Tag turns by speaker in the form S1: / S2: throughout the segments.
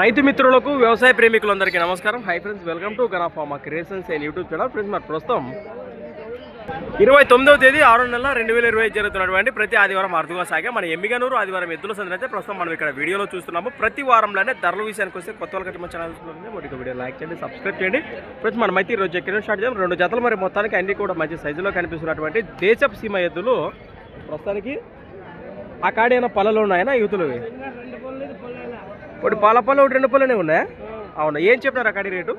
S1: రైతు మిత్రులకు వ్యవసాయ ప్రేమికులందరికీ నమస్కారం. హై ఫ్రెండ్స్ వెల్కమ్ టు గనా pharma creations and YouTube channel friends మరి ప్రస్తుతం ఇరవై తొమ్మిదవ తేదీ ఆరు నెలల రెండు వేల ఇరవై జరుగుతున్నటువంటి ప్రతి ఆదివారం అరుదుగా సాగే. మన ఎమ్మిగనూరు ఆదివారం ఎద్దుల సందడి అయితే ప్రస్తుతం మనం ఇక్కడ వీడియోలో చూస్తున్నాము. ప్రతి వారంలోనే ధరల విషయానికి వస్తే కొత్త వాళ్ళకి మన ఛానల్ మొదటి వీడియో లైక్ చేయండి సబ్స్క్రైబ్ చేయండి. ఫ్రెండ్స్ మనం అయితే ఈరోజు ఎక్కడ స్టార్ట్ చేద్దాం? రెండు జతలు మరి మొత్తానికి అన్ని కూడా మంచి సైజులో కనిపిస్తున్నటువంటి దేశపు సీమ ఎద్దులు ప్రస్తుతానికి ఆ కాడైన పళ్ళలో ఉన్నాయనా యూతులు ఒకటి పాల పళ్ళు ఒకటి రెండు పళ్ళనే ఉన్నాయా? అవునా. ఏం చెప్పినారు ఆ కాడి rate?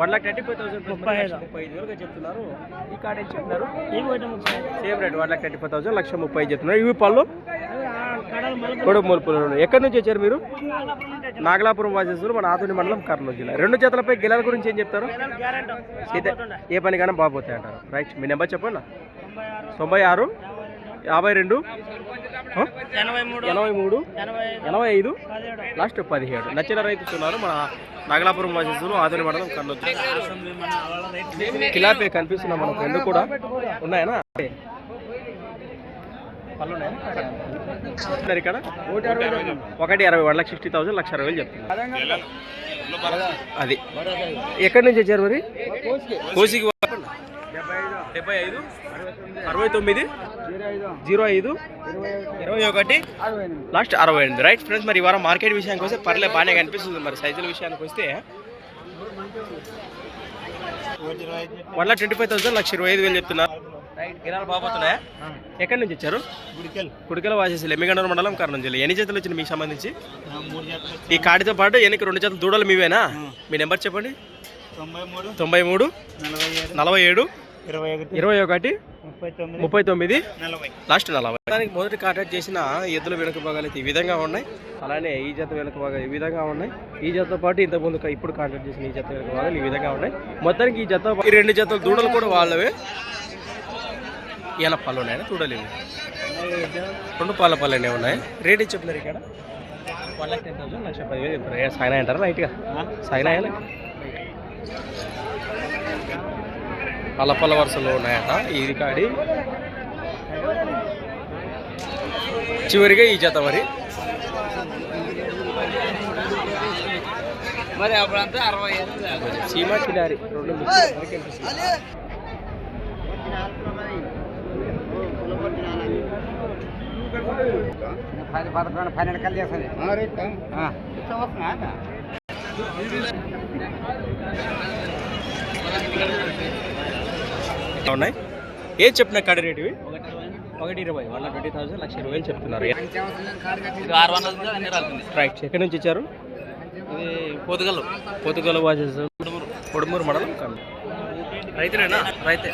S1: One lakh thirty five thousand ముప్పై ఐదు. ముప్పై ఐదు వేలుగా చెప్తున్నారు. ఈ కార్డ్ ఏం చెప్తున్నారు? Same rate one lakh thirty five thousand లక్ష ముప్పై ఐదు చెప్తున్నారు. ఇవి పళ్ళు? కొడుకు మూలుపులు ఎక్కడి నుంచి వచ్చారు మీరు? నాగలాపురం వాసేశ్వరు మన ఆతుని మండలం కర్నూలు జిల్లా. రెండు జతలపై గిలాల గురించి ఏం చెప్తారు? ఏ పనికైనా బాగుపోతాయి అంటారు రైట్. మీ నెంబర్ చెప్పండి. తొంభై ఆరు. యాభై రెండు? ఎనభై మూడు. ఎనభై ఐదు. లాస్ట్ పదిహేడు. నచ్చిన రైతులు ఉన్నారు మన నాగలాపురం వాసేశ్వరు ఆతుని మండలం కర్నూలు జిల్లా. కిలాపే కనిపిస్తున్నా మనకు రెండు కూడా ఉన్నాయనా? పళ్ళు ఉన్నాయా? చెప్తున్నారు ఇక్కడ? ఒకటి అరవై వన్ లక్ష సిక్స్టీ థౌసండ్ లక్ష అరవై వేలు చెప్తున్నారు. అది. ఎక్కడి నుంచి వచ్చారు మరి? కోసికి. డెబ్బై ఐదు అరవై తొమ్మిది జీరో ఐదు ఇరవై ఒకటి లాస్ట్ అరవై ఎనిమిది. రైట్ ఫ్రెండ్స్ మరి ఈ వారం మార్కెట్ విషయానికి వస్తే పర్లే బాగానే కనిపిస్తుంది. మరి సైజుల విషయానికి వస్తే one lakh twenty five thousand లక్ష ఇరవై ఐదు వేలు చెప్తున్నారు గిరాలు బాగుతున్నాయా ఎక్కడి నుంచి వచ్చారు? కుడికల వాసేసి ఎమ్మిగండూరు మండలం కర్నూలు జిల్లా ఎన్ని జతలు వచ్చినాయి మీకు సంబంధించి? ఈ కాడితో పాటు ఎన్నికి రెండు జతలు దూడలు మీవేనా? మీ నెంబర్ చెప్పండి.
S2: తొంభై మూడు నలభై ఏడు ఇరవై ఒకటి
S1: ఇరవై ఒకటి
S2: ముప్పై తొమ్మిది
S1: ముప్పై తొమ్మిది.
S2: నలభై.
S1: లాస్ట్ నలభై. దానికి మొదటి కాంటాక్ట్ చేసిన ఎద్దుల వెనుక భాగాలు అయితే ఈ విధంగా ఉన్నాయి. అలానే ఈ జత వెనుక భాగాలు ఈ విధంగా ఉన్నాయి. ఈ జతతో పాటు ఇంత ముందు ఇప్పుడు కాంటాక్ట్ చేసిన ఈ జత వెనుక భాగాలు ఈ విధంగా ఉన్నాయి. మొత్తానికి ఈ జత ఈ రెండు జతల దూడలు కూడా వాళ్ళవే. ఈయన పళ్ళు ఉన్నాయని చూడలేము. రెండు పాల పళ్ళనే ఉన్నాయి. రేట్ చెప్పినారు ఇక్కడ? వన్ టెన్ థౌసండ్ లక్ష పదివేలు చెప్తారు అంటారా? లైట్గా? సాయినా పల్ల వరుసలో ఉన్నాయట. ఇది కాడి చివరిగా ఈ జత మరి.
S2: మరి అప్పుడంతా అరవై
S1: సీమా కిలారి రెండు.
S2: పది పదకొండు పన్నెండు కల్ చేస్తుంది.
S1: ఇట్లా ఉన్నాయి? ఏం చెప్పిన కాడి రేటు ఇవి? ఒకటి ఇరవై వన్ ట్వంటీ థౌసండ్ లక్ష ఇరవై వేలు చెప్తున్నారు. రైట్ ఎక్కడి నుంచి ఇచ్చారు?
S2: ఇది పొద్దుగలు
S1: పోతుగోల వాచెస్ కొడుమూరు మండలం కన్ను రైతునేనా రైతే.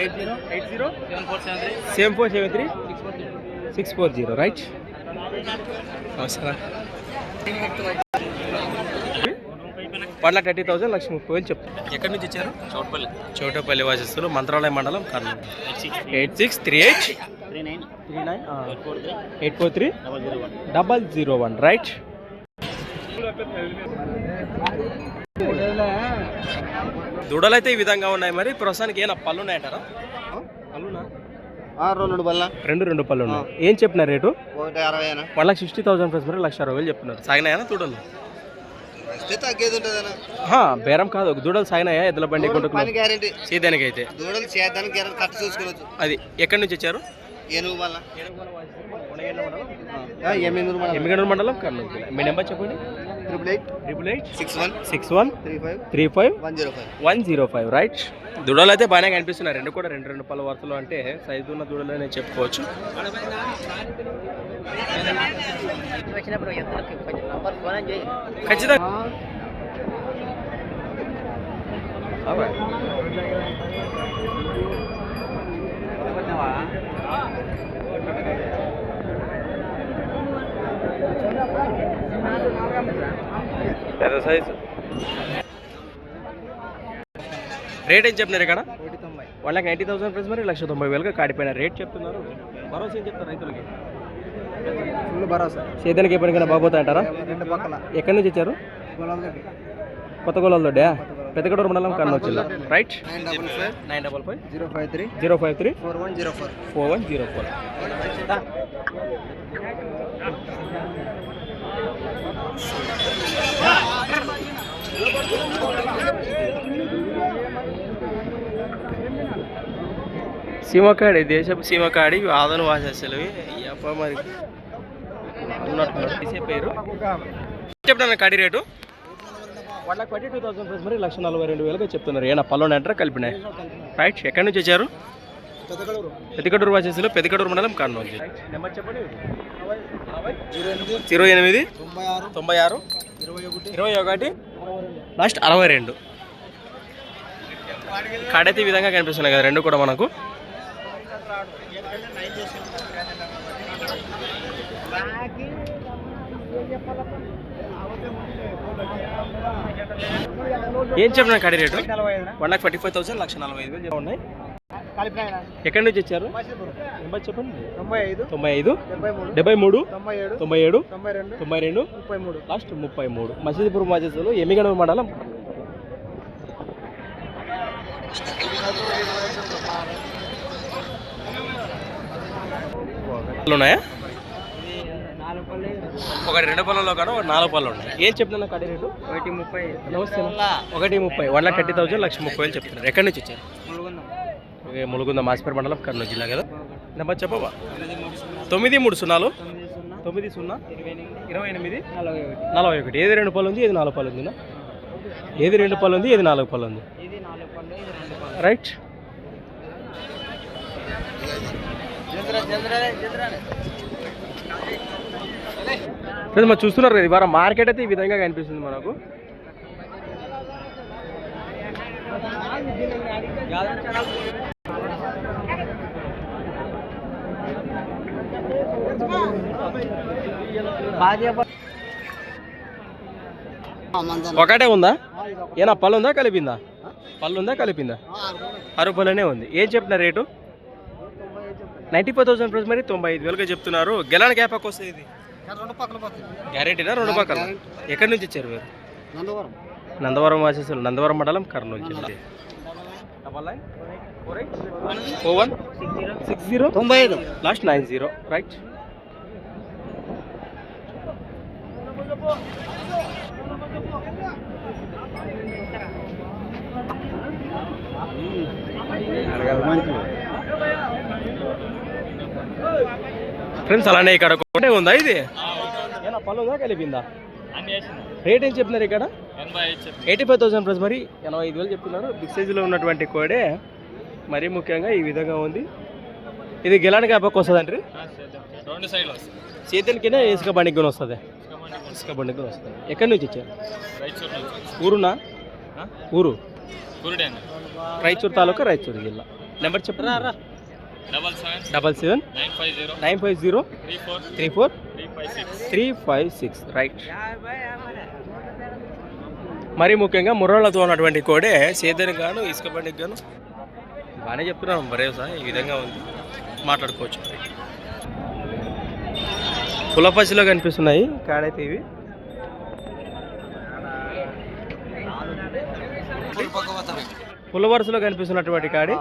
S1: Eight zero? Eight zero?
S2: Seven four seven three.
S1: Same four seven three?
S2: Six four
S1: zero right. అవసరం వన్ లాక్ థర్టీ థౌసండ్ లక్ష ముప్పై వేలు చెప్తాను ఎక్కడి నుంచి ఇచ్చారు
S2: చౌట్పల్లి.
S1: చోటపల్లి వాసిస్తులు మంత్రాలయ మండలం Kurnool. Eight six three. Eight
S2: three nine.
S1: Three nine
S2: four three.
S1: Eight four three.
S2: Double zero one.
S1: Double zero one right. దూడలు అయితే ఈ విధంగా ఉన్నాయి మరి. ప్రస్తుతానికి ఏనా పళ్ళు ఉన్నాయంటారా? పళ్ళునా?
S2: రెండు
S1: రెండు రెండు పళ్ళు ఉన్నాయి. ఏం చెప్పిన రేటు?
S2: ఒకటి అరవై
S1: one lakh sixty thousand plus మరి లక్ష అరవై వేలు చెప్తున్నారు సాగినాయా దూడలు
S2: తగ్గేది ఉంటుంది
S1: హా, బేరం కాదు ఒక దూడలు సాగినాయా? ఎద్దుల బండి
S2: గ్యారంటీ
S1: సీదానికి అయితే.
S2: దూడలు చేద్దానికి గ్యారంటీ కట్ చూసుకోవచ్చు.
S1: అది ఎక్కడి నుంచి వచ్చారు?
S2: ఏనుగు
S1: ఎమ్మిగనూరు మండలం. కర్నూలు జిల్లా. మీ నెంబర్ చెప్పండి.
S2: Triple eight.
S1: Triple eight.
S2: Six one.
S1: Six one.
S2: Three five.
S1: Three five.
S2: One zero five.
S1: One zero five right. దూడలు అయితే బాగానే కనిపిస్తున్నాయి. రెండు కూడా రెండు రెండు పళ్ళ వరుసలు అంటే సైజు ఉన్న దూడలు అని చెప్పుకోవచ్చు. ఖచ్చితంగా. పెద్ద సైజు. రేట్ ఏం చెప్తున్నారు ఇక్కడ? One lakh ninety thousand price మరి లక్ష తొంభై వేలుగా కాడిపోయిన రేట్ చెప్తున్నారు. భరోసా ఏం చెప్తారు రైతులకి?
S2: ఫుల్ భరోసా.
S1: సేద్యానికి అంటారా
S2: రెండు పక్కల.
S1: ఎక్కడి నుంచి
S2: దగ్గర
S1: కొత్త గోళాల దొడ్డా పెద్దగడూరు మండలం కర్నూలు జిల్లా. Right
S2: nine double five zero five three
S1: zero five three
S2: zero four
S1: four one zero four సీమకాడి దేశపు సీమకాడి ఆదన వాసేసలవి అప్ప మరి ఉన్నట్టున్నారు. పేరు. చెప్తాను కాడి rate? One lakh twenty two thousand price మరి లక్ష నలభై రెండు వేలుగా చెప్తున్నారు. ఏనా పళ్ళు అంటారా కలిపినాయి? రైట్ ఎక్కడి నుంచి వచ్చారు?
S2: పెద్దగడూరు
S1: పెద్దకడూరు వాసేసలు పెద్దకడూరు మండలం కర్నూలు నెంబర్ చెప్పండి.
S2: జీరో ఎనిమిది. తొంభై ఆరు. ఇరవై ఒకటి.
S1: లాస్ట్ అరవై రెండు. కాడైతే ఈ విధంగా కనిపిస్తున్నాయి కదా రెండు కూడా మనకు. ఏం చెప్పిన కాడి rate? One lakh forty five thousand లక్ష నలభై ఐదు వేలు ఉన్నాయి. ఎక్కడి నుంచి వచ్చారు? నెంబర్ చెప్పండి.
S2: తొంభై ఐదు
S1: తొంభై ఐదు
S2: డెబ్బై మూడు తొంభై ఏడు
S1: తొంభై
S2: రెండు
S1: తొంభై రెండు
S2: ముప్పై మూడు.
S1: లాస్ట్ ముప్పై మూడు. మసీదుపురం మాజేసులు ఎమ్మిగనూరు మండలం. ఉన్నాయా? ఒకటి రెండు పళ్ళలో కాదు ఒకటి నాలుగు పళ్ళు ఉన్నాయి. ఏం చెప్తున్నా కడి రేటు?
S2: ఒకటి ముప్పై.
S1: నమస్తే. ఒకటి ముప్పై. వన్ లాక్ థర్టీ థౌసండ్ లక్ష ముప్పై వేలు చెప్తున్నారు. ఎక్కడి నుంచి వచ్చారు? ఓకే, ములుగుంద మాసిపేట మండలం కర్నూలు జిల్లా కదా? నెంబర్ చెప్పవా? తొమ్మిది మూడు సున్నాలు?
S2: తొమ్మిది సున్నా. ఇరవై ఎనిమిది. నలభై ఒకటి.
S1: ఏది రెండు పళ్ళు ఉంది ఏది నాలుగు పళ్ళు ఉందినా? ఏది రెండు పళ్ళు ఉంది ఏది నాలుగు పళ్ళు ఉంది? రైట్. ఫ్రెండ్స్ మరి చూస్తున్నారు కదా ఇవాళ మార్కెట్ అయితే ఈ విధంగా కనిపిస్తుంది మనకు. ఒకటే ఉందా? ఏనా పళ్ళు ఉందా కలిపిందా? పళ్ళు ఉందా కలిపిందా? ఆరు పళ్ళనే ఉంది. ఏం చెప్తున్నారు rate? Ninety five thousand price మరి తొంభై ఐదు వేలుగా చెప్తున్నారు. గెలాన్ గ్యాప్ వస్తుంది ఇది? గ్యారెంటీనా? రెండు పక్కల. ఎక్కడి నుంచి వచ్చారు మీరు?
S2: నందవరం.
S1: నందవరం వాసేసులు నందవరం మండలం కర్నూలు జిల్లా. ఫోర్ వన్ సిక్స్ జీరో
S2: తొంభై ఐదు.
S1: Last nine zero right friends అలానే ఇక్కడ ఒకటే ఉందా ఇది? ఏనా కలిపిందా రేట్ ఏం చెప్తున్నారు ఇక్కడ? ఎయిటీ ఫైవ్ థౌసండ్ ప్లస్ మరి ఎనభై ఐదు వేలు చెప్తున్నారు బిగ్ సైజులో ఉన్నటువంటి కోడే మరీ ముఖ్యంగా ఈ విధంగా ఉంది. ఇది గెలాని కాపకు వస్తుందండి
S3: రెండు సైడ్లు
S1: చేతులకినే ఇసుక బండికి కూడా వస్తుంది ఇసుక బండికి కూడా వస్తుంది ఎక్కడి నుంచి వచ్చారు
S3: నుంచి.
S1: ఊరునా? ఊరు? రాయచూరు తాలూకా రాయచూరు జిల్లా. నెంబర్ చెప్పరా
S3: double seven nine five zero three four
S1: three
S3: five six
S1: right మరీ ముఖ్యంగా ముర్రాళ్ళతో ఉన్నటువంటి కోడే సేదరికి గాను ఇసుక బండికి గాను బాగానే చెప్తున్నాను భరోసా ఈ విధంగా ఉంది. మాట్లాడుకోవచ్చు. పులపచ్చిలో కనిపిస్తున్నాయి కాడైతే ఇవి. పుల్ల వరుసలో కనిపిస్తున్నటువంటి కాడి.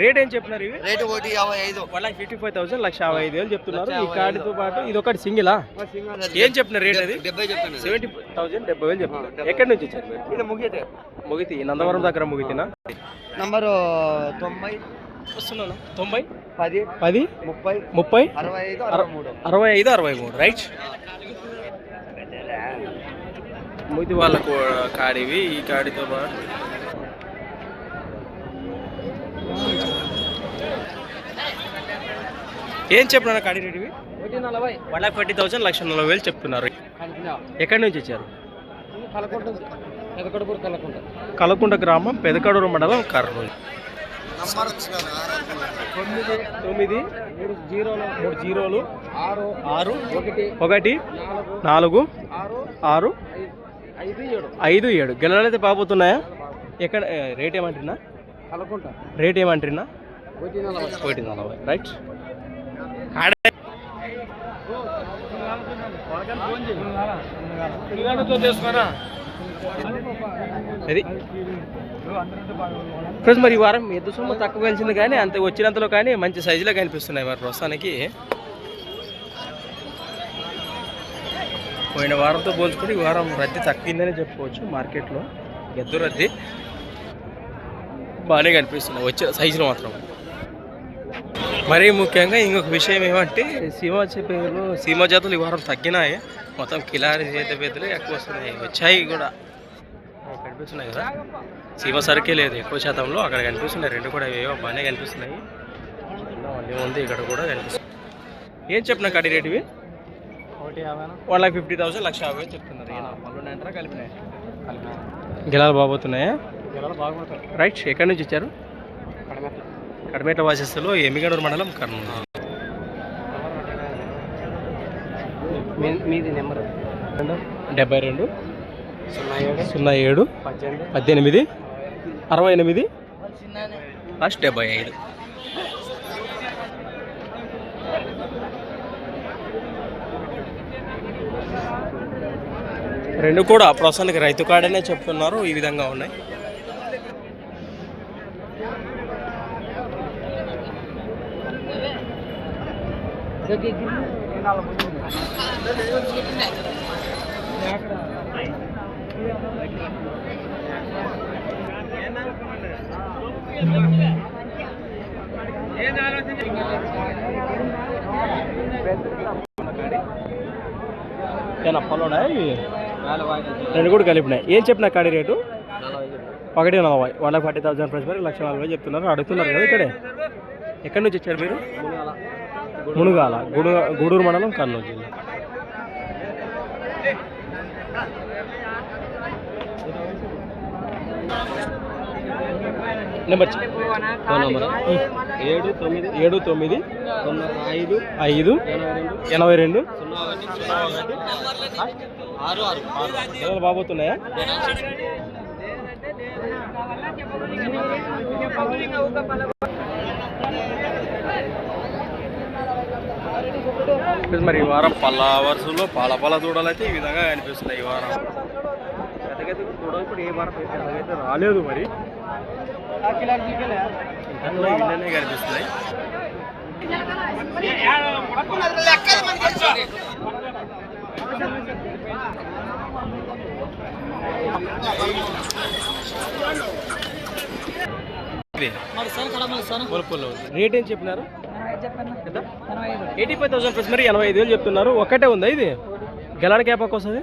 S1: రేట్ ఏం చెప్తున్నారు ఇవి?
S2: రేటు ఒకటి యాభై ఐదు.
S1: One lakh fifty five thousand లక్ష యాభై ఐదు వేలు చెప్తున్నారు. ఈ కాడితో పాటు ఇది ఒకటి సింగిలా? ఏం చెప్తున్నారు రేట్ అది?
S2: డెబ్బై చెప్తాను
S1: సెవెంటీ థౌసండ్ డెబ్బై వేలు చెప్తున్నారు. ఎక్కడి నుంచి వచ్చారు మీరు?
S2: ఇది ముగితే.
S1: ముగితి నందవరం దగ్గర ముగితినా?
S2: నంబరు తొంభై.
S1: వస్తున్నాను. తొంభై?
S2: పది.
S1: పది?
S2: ముప్పై.
S1: ముప్పై?
S2: అరవై ఐదు అరవై మూడు.
S1: అరవై ఐదు అరవై మూడు. రైట్. ముగితి వాళ్ళకు కాడివి ఈ కాడితో పాటు. ఏం చెప్తున్నారు కాడి
S2: నలభై.
S1: వన్ లాక్ ఫార్టీ థౌసండ్ లక్ష నలభై వేలు చెప్తున్నారు. ఎక్కడి నుంచి వచ్చారు?
S2: కలకుంట
S1: గ్రామం పెదకడూరు మండలం కర్నూలు.
S2: తొమ్మిది
S1: తొమ్మిది
S2: మూడు జీరోలు
S1: మూడు జీరోలు
S2: ఆరు
S1: ఆరు
S2: ఒకటి
S1: ఒకటి
S2: నాలుగు ఆరు
S1: ఆరు
S2: ఐదు ఏడు.
S1: ఐదు ఏడు. గెలలైతే బాగుతున్నాయా ఎక్కడ రేట్ ఏమంటున్నా? రేట్ ఏమంటున్నా?
S2: ఒకటి నలభై.
S1: ఒకటి నలభై రైట్. అది. ఫ్రెండ్స్ మరి ఈ వారం ఎద్దు సొమ్ము తక్కువ కలిసింది కానీ అంత వచ్చినంతలో కానీ మంచి సైజులో కనిపిస్తున్నాయి మరి ప్రస్తుతానికి. పోయిన వారంతో పోల్చుకుంటే ఈ వారం రద్దీ తగ్గిందని చెప్పుకోవచ్చు మార్కెట్లో. ఎద్దు రద్దీ బాగానే కనిపిస్తున్నాయి వచ్చే సైజులు మాత్రం. మరీ ముఖ్యంగా ఇంకొక విషయం ఏమంటే సీమా చేపలు సీమా జాతులు ఈ వారం తగ్గినాయి. మొత్తం కిలారి చేత పెద్దలు ఎక్కువ వస్తున్నాయి. వచ్చాయి కూడా. కనిపిస్తున్నాయి కదా? సీమ సరికే లేదు. ఎక్కువ శాతంలో అక్కడ కనిపిస్తున్నాయి. రెండు కూడా ఏవో బాగానే కనిపిస్తున్నాయి. మళ్ళీ ఉంది. ఇక్కడ కూడా కనిపిస్తుంది ఏం చెప్పిన కడి రేట్ ఇవి?
S2: ఒకటి యాభై
S1: వన్ లాక్ ఫిఫ్టీ థౌసండ్ లక్ష యాభై చెప్తున్నారు. పళ్ళు కలిపినాయి. గిలాలు
S2: బాగుంటాయి
S1: రైట్. ఎక్కడి నుంచి ఇచ్చారు?
S2: కడిమె
S1: కడమేట వాసిస్తులు ఎమ్మిగడూరు మండలం కర్నూలు.
S2: మీది నెంబర్?
S1: డెబ్బై రెండు
S2: సున్నా ఏడు?
S1: సున్నా ఏడు
S2: పద్దెనిమిది?
S1: పద్దెనిమిది అరవై ఎనిమిది లాస్ట్ డెబ్బై ఐదు. రెండు కూడా ప్రస్తుతానికి రైతు కాడనే చెప్తున్నారు ఈ విధంగా ఉన్నాయి. ఏనా పొలం రెండు కూడా కలిపినాయి. ఏం చెప్పిన కాడి రేటు? ఒకటి నలభై. One lakh forty thousand price మరి లక్ష నలభై చెప్తున్నారు. అడుగుతున్నారు కదా ఇక్కడే. ఎక్కడి నుంచి వచ్చారు మీరు? మునుగాల గుడు గూడూరు మండలం కర్నూలు జిల్లా. Number phone number.
S2: ఏడు తొమ్మిది
S1: ఏడు తొమ్మిది
S2: ఐదు
S1: ఐదు
S2: ఎనభై రెండు ఆరు ఆరు.
S1: బాబోతున్నాయా? మరి ఈ వారం పళ్ళ వరుసలో పాల పాల దూడలు అయితే ఈ విధంగా కనిపిస్తున్నాయి ఈ వారం. పెద్దగైతే దూడలు ఇప్పుడు ఏ వారం పెద్దగైతే రాలేదు మరి. ఇళ్ళనే కనిపిస్తున్నాయి. రేట్ ఏం చెప్పినారు? ఎయిటీ ఫైవ్ థౌసండ్ ప్లస్ మరి ఎనభై ఐదు వేలు చెప్తున్నారు. ఒకటే ఉందా ఇది? గెలానికి ఏ పక్క వస్తుంది?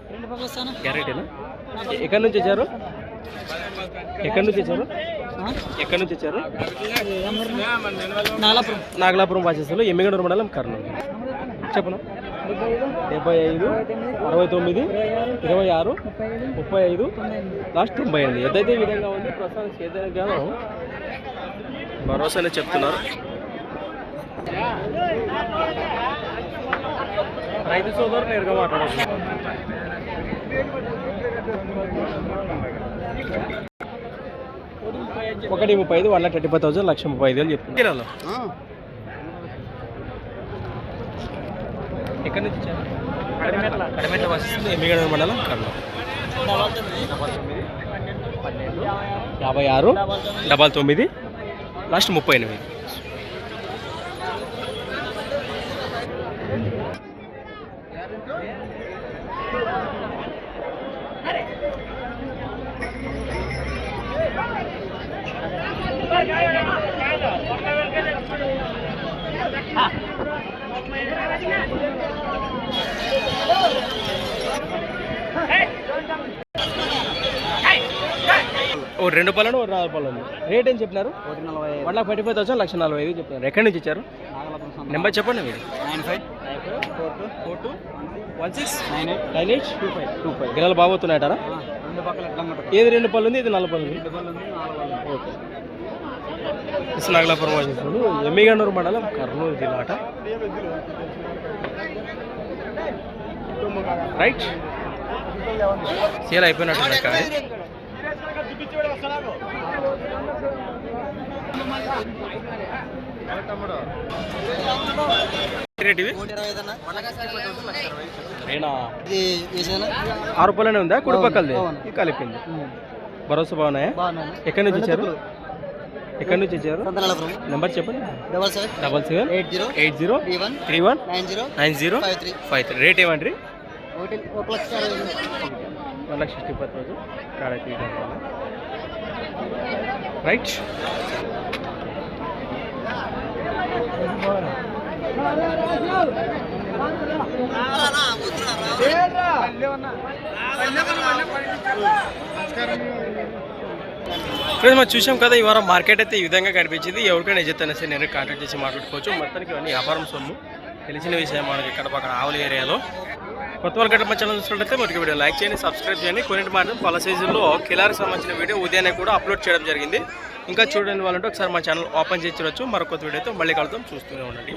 S1: గ్యారెంటీనా? ఎక్కడి నుంచి వచ్చారు? ఎక్కడి నుంచి వచ్చారు? ఎక్కడి నుంచి వచ్చారు? నాగలాపురం వాసేస్తులు ఎమ్మిగడూరు మండలం కర్నూలు. చెప్పను? డెబ్బై ఐదు అరవై తొమ్మిది ఇరవై ఆరు ముప్పై ఐదు లాస్ట్ తొంభై ఎనిమిది. ఎదైతే ఈ విధంగా ఉంది సేద్యానికి గాను భరోసానే చెప్తున్నారు. రైతు సోదరు నేరుగా మాట్లాడవచ్చు ఒకటి ముప్పై ఐదు one lakh thirty five thousand లక్ష ముప్పై ఐదు వేలు కిలోలో ఎక్కడి నుంచి కడిమెట్ల. కడిమెట్ల వస్తుంది. ఎమ్మిగడ మండలం కర్నూలు. యాభై ఆరు డబల్ తొమ్మిది లాస్ట్ ముప్పై ఎనిమిది. ఓ రెండు పళ్ళను ఓ నాలుగు పళ్ళు రేట్ ఏం చెప్పినారు?
S2: నలభై
S1: one lakh forty five thousand లక్ష నలభై ఐదు చెప్తున్నారు ఎక్కడి నుంచి ఇచ్చారు. నెంబర్ చెప్పండి మీరు.
S2: Nine five four two
S1: four two one six
S2: nine eight
S1: nine eight two five two five గిరాలు బాగోతున్నాయటారా ఏది రెండు పళ్ళు ఉంది ఇది నాలుగు పళ్ళు ఉంది. ఓకే. నాగలాపురం వాసిస్తుడు ఎమ్మిగన్నూరు మండలం కర్నూలు జిల్లా అట రైట్ సేల్ అయిపోయినట్టు కానీ? ఆరు రూపాయలనే ఉందా? కుడి పక్కలది? కలిపింది. భరోసా బాగున్నాయా? ఎక్కడి నుంచి వచ్చారు ఎక్కడి నుంచి వచ్చారు నెంబర్ చెప్పండి
S2: double seven
S1: double seven
S2: eight zero
S1: eight zero
S2: three one
S1: three one
S2: nine zero
S1: nine zero
S2: five three
S1: five three rate ఏమంటారు
S2: ఒకటి ఒక లక్ష.
S1: One lakh sixty five thousand కాడైతే right friends మనం చూసాం కదా ఈ వారం మార్కెట్ అయితే ఈ విధంగా కనిపించింది. ఎవరికైనా ఎజెత్తనే సరే నేను కాంటాక్ట్ చేసి మాట్లాడుకోవచ్చు. మొత్తానికి ఇవన్నీ వ్యాపారం సొమ్ము. తెలిసిన విషయం మనకి ఇక్కడ పక్కన ఆవుల ఏరియాలో. కొత్త వాళ్ళు గట్ట మన ఛానల్ చూసినట్లయితే మనకి వీడియో లైక్ చేయండి సబ్స్క్రైబ్ చేయండి. కొన్ని మాత్రం పల సైజుల్లో కిలారికి సంబంధించిన వీడియో ఉదయాన్నే కూడా అప్లోడ్ చేయడం జరిగింది. ఇంకా చూడండి వాళ్ళంటే ఒకసారి మా ఛానల్ ఓపెన్ చేసి చూడొచ్చు. మరొక వీడియోతో మళ్ళీ కలుద్దాం. చూస్తూనే ఉండండి.